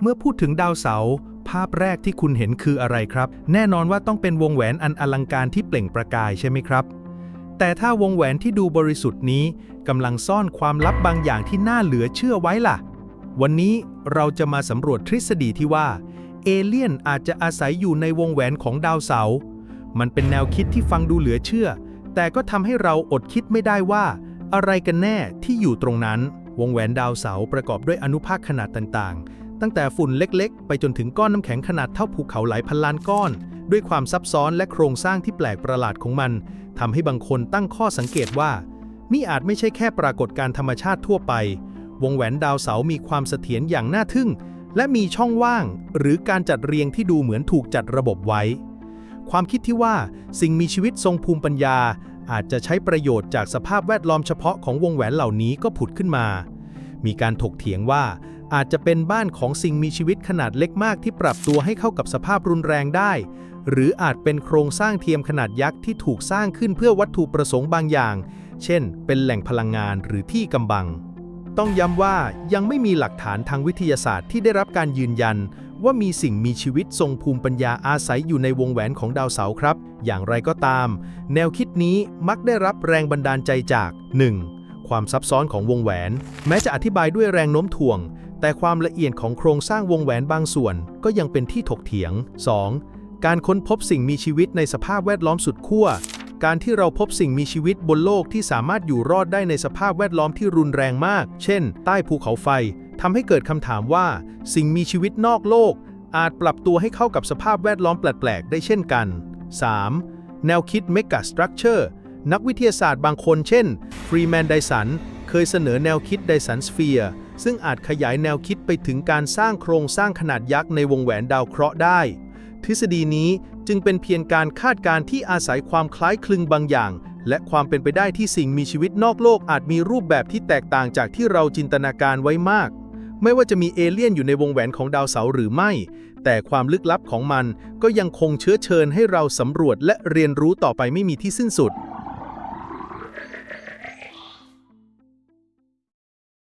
เมื่อพูดถึงดาวเสาร์ภาพแรกที่คุณเห็นคืออะไรครับ แน่นอนว่าต้องเป็นวงแหวนอันอลังการที่เปล่งประกายใช่ไหมครับ แต่ถ้าวงแหวนที่ดูบริสุทธิ์นี้กำลังซ่อนความลับบางอย่างที่น่าเหลือเชื่อไว้ล่ะ วันนี้เราจะมาสำรวจทฤษฎีที่ว่า เอเลี่ยนอาจจะอาศัยอยู่ในวงแหวนของดาวเสาร์มันเป็นแนวคิดที่ฟังดูเหลือเชื่อ แต่ก็ทำให้เราอดคิดไม่ได้ว่า อะไรกันแน่ที่อยู่ตรงนั้น วงแหวนดาวเสาร์ประกอบด้วยอนุภาคขนาดต่างๆ ตั้งแต่ฝุ่นเล็กๆ ไปจนถึงก้อนน้ำแข็งขนาดเท่าภูเขาหลายพันล้านก้อน ด้วยความซับซ้อนและโครงสร้างที่แปลกประหลาดของมันทำให้บางคนตั้งข้อสังเกตว่านี่อาจไม่ใช่แค่ปรากฏการธรรมชาติทั่วไป วงแหวนดาวเสาร์มีความเสถียรอย่างน่าทึ่ง และมีช่องว่าง หรือการจัดเรียงที่ดูเหมือนถูกจัดระบบไว้ ความคิดที่ว่าสิ่งมีชีวิตทรงภูมิปัญญา อาจจะใช้ประโยชน์จากสภาพแวดล้อมเฉพาะของวงแหวนเหล่านี้ก็ผุดขึ้นมา มีการถกเถียงว่า อาจจะเป็นบ้านของสิ่งมีชีวิตขนาดเล็กมากที่ปรับตัวให้เข้ากับสภาพรุนแรงได้ หรืออาจเป็นโครงสร้างเทียมขนาดยักษ์ที่ถูกสร้างขึ้นเพื่อวัตถุประสงค์บางอย่าง เช่น เป็นแหล่งพลังงานหรือที่กำบัง ต้องย้ำว่ายังไม่มีหลักฐานทางวิทยาศาสตร์ที่ได้รับการยืนยัน ว่ามีสิ่งมีชีวิตทรงภูมิปัญญาอาศัยอยู่ในวงแหวนของดาวเสาร์ครับ อย่างไรก็ตาม แนวคิดนี้มักได้รับแรงบันดาลใจจาก 1. ความซับซ้อนของวงแหวน แม้จะอธิบายด้วยแรงโน้มถ่วง แต่ความละเอียดของโครงสร้างวงแหวนบางส่วนก็ยังเป็นที่ถกเถียง 2. การค้นพบสิ่งมีชีวิตในสภาพแวดล้อมสุดขั้ว การที่เราพบสิ่งมีชีวิตบนโลกที่สามารถอยู่รอดได้ในสภาพแวดล้อมที่รุนแรงมาก เช่น ใต้ภูเขาไฟทำให้เกิดคำถามว่า สิ่งมีชีวิตนอกโลก อาจปรับตัวให้เข้ากับสภาพแวดล้อมแปลกๆ ได้เช่นกัน 3. แนวคิด Mega Structure นักวิทยาศาสตร์บางคน เช่นฟรีแมนไดสันเคยเสนอแนวคิดไดสันสเฟียร์ ซึ่งอาจขยายแนวคิดไปถึงการสร้างโครงสร้างขนาดยักษ์ในวงแหวนดาวเคราะห์ได้ ทฤษฎีนี้จึงเป็นเพียงการคาดการณ์ที่อาศัยความคล้ายคลึงบางอย่าง และความเป็นไปได้ที่สิ่งมีชีวิตนอกโลกอาจมีรูปแบบที่แตกต่างจากที่เราจินตนาการไว้มาก ไม่ว่าจะมีเอเลี่ยนอยู่ในวงแหวนของดาวเสาร์หรือไม่ แต่ความลึกลับของมันก็ยังคงเชื้อเชิญให้เราสำรวจและเรียนรู้ต่อไปไม่มีที่สิ้นสุด